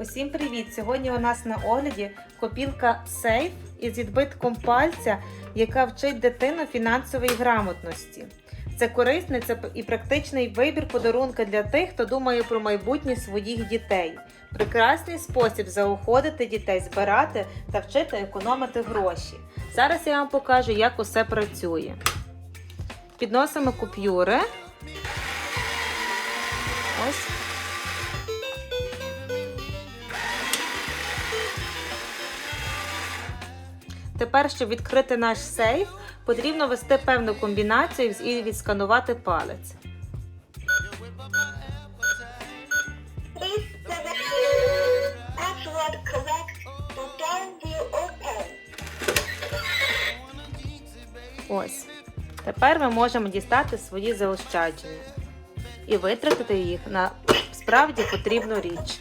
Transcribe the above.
Усім привіт! Сьогодні у нас на огляді копілка Сейф із відбитком пальця, яка вчить дитину фінансової грамотності. Це корисний це і практичний вибір подарунка для тих, хто думає про майбутнє своїх дітей. Прекрасний спосіб заохотити дітей збирати та вчити економити гроші. Зараз я вам покажу, як усе працює. Підносимо купюри. Ось. Тепер, щоб відкрити наш сейф, потрібно ввести певну комбінацію і відсканувати палець. Ось. Тепер ми можемо дістати свої заощадження і витратити їх на справді потрібну річ.